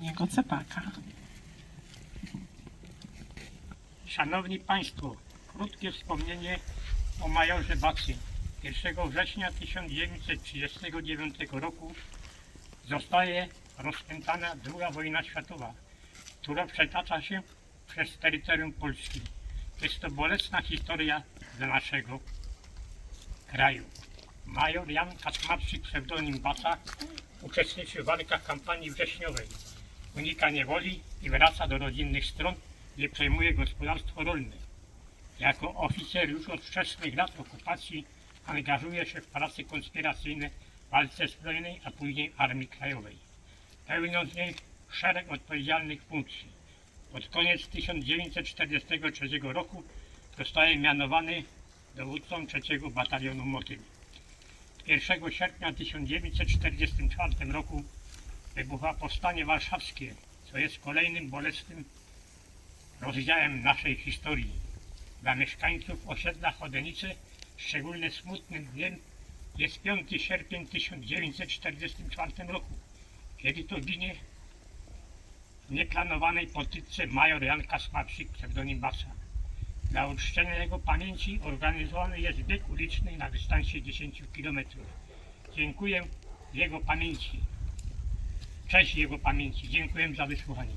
Jego cepaka. Szanowni Państwo, krótkie wspomnienie o majorze Bacy. 1 września 1939 roku zostaje rozpętana II wojna światowa, która przetacza się przez terytorium Polski. Jest to bolesna historia dla naszego kraju. Major Jan Kaczmarczyk, pseudonim Baca, uczestniczył w walkach kampanii wrześniowej. Unika niewoli i wraca do rodzinnych stron, gdzie przejmuje gospodarstwo rolne. Jako oficer już od wczesnych lat okupacji angażuje się w prace konspiracyjne w walce zbrojnej, a później Armii Krajowej. Pełniąc w niej szereg odpowiedzialnych funkcji. Pod koniec 1943 roku zostaje mianowany dowódcą trzeciego batalionu Motyl. 1 sierpnia 1944 roku wybucha Powstanie Warszawskie, co jest kolejnym bolesnym rozdziałem naszej historii. Dla mieszkańców osiedla Chodenice szczególnie smutnym dniem jest 5 sierpień 1944 roku, kiedy to ginie w nieplanowanej potyczce major Jan Kasmarczyk, pseudonim Basa. Dla uczczenia jego pamięci organizowany jest bieg uliczny na dystansie 10 km. Dziękuję jego pamięci. Cześć jego pamięci. Dziękuję za wysłuchanie.